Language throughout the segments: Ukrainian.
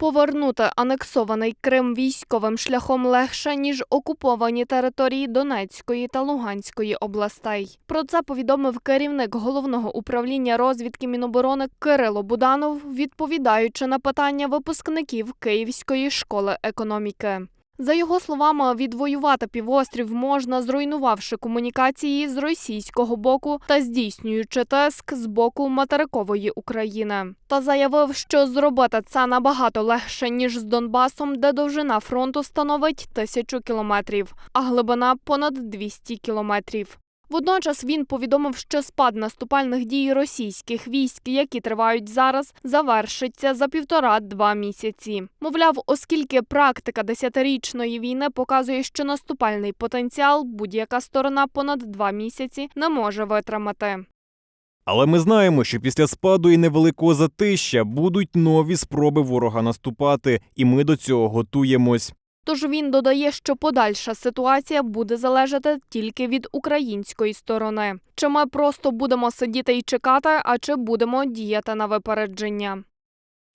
Повернути анексований Крим військовим шляхом легше ніж окуповані території Донецької та Луганської областей. Про це повідомив керівник головного управління розвідки Міноборони Кирило Буданов, відповідаючи на питання випускників Київської школи економіки. За його словами, відвоювати півострів можна, зруйнувавши комунікації з російського боку та здійснюючи тиск з боку материкової України. Та заявив, що зробити це набагато легше ніж з Донбасом, де довжина фронту становить тисячу кілометрів, а глибина понад 200 кілометрів. Водночас він повідомив, що спад наступальних дій російських військ, які тривають зараз, завершиться за півтора-два місяці. Мовляв, оскільки практика десятирічної війни показує, що наступальний потенціал будь-яка сторона понад два місяці не може витримати. Але ми знаємо, що після спаду і невеликого затища будуть нові спроби ворога наступати, і ми до цього готуємось. Тож він додає, що подальша ситуація буде залежати тільки від української сторони. Чи ми просто будемо сидіти і чекати, а чи будемо діяти на випередження.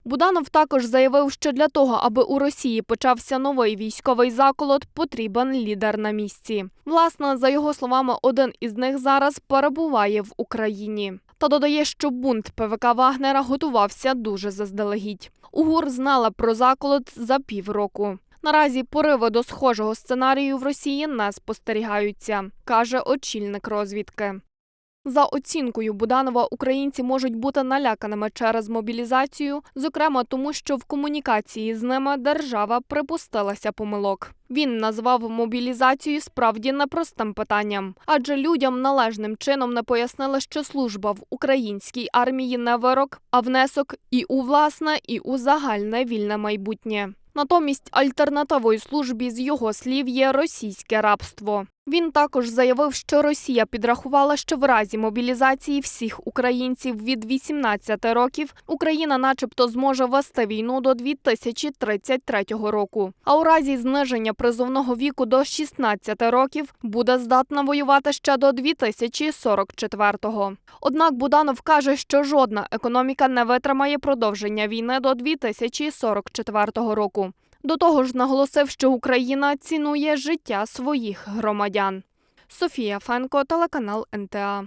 Буданов також заявив, що для того, аби у Росії почався новий військовий заколот, потрібен лідер на місці. Власне, за його словами, один із них зараз перебуває в Україні. Та додає, що бунт ПВК Вагнера готувався дуже заздалегідь. УГУР знала про заколот за півроку. Наразі пориви до схожого сценарію в Росії не спостерігаються, каже очільник розвідки. За оцінкою Буданова, українці можуть бути наляканими через мобілізацію, зокрема тому, що в комунікації з ними держава припустилася помилок. Він назвав мобілізацію справді непростим питанням, адже людям належним чином не пояснили, що служба в українській армії не вирок, а внесок і у власне, і у загальне вільне майбутнє. Натомість альтернативою службі з його слів є російське рабство. Він також заявив, що Росія підрахувала, що в разі мобілізації всіх українців від 18 років Україна, начебто, зможе вести війну до 2033 року. А у разі зниження призовного віку до 16 років буде здатна воювати ще до 2044-го. Однак Буданов каже, що жодна економіка не витримає продовження війни до 2044 року. До того ж, наголосив, що Україна цінує життя своїх громадян. Софія Фенко, телеканал НТА.